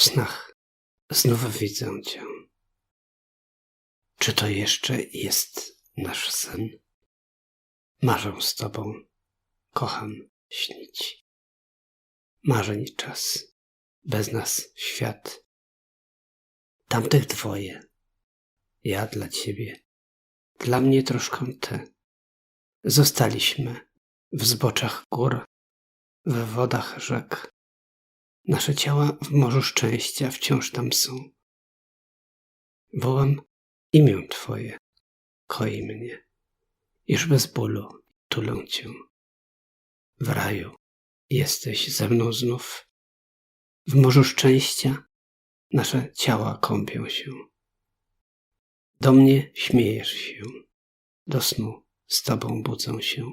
W snach znów widzę cię. Czy to jeszcze jest nasz sen? Marzę z tobą, kocham śnić. Marzeń czas, bez nas świat. Tamtych dwoje, ja dla ciebie, dla mnie troszkę ty. Zostaliśmy w zboczach gór, w wodach rzek. Nasze ciała w morzu szczęścia wciąż tam są. Wołam imię Twoje, koi mnie, iż bez bólu tulę Cię. W raju jesteś ze mną znów. W morzu szczęścia nasze ciała kąpią się. Do mnie śmiejesz się, do snu z Tobą budzę się.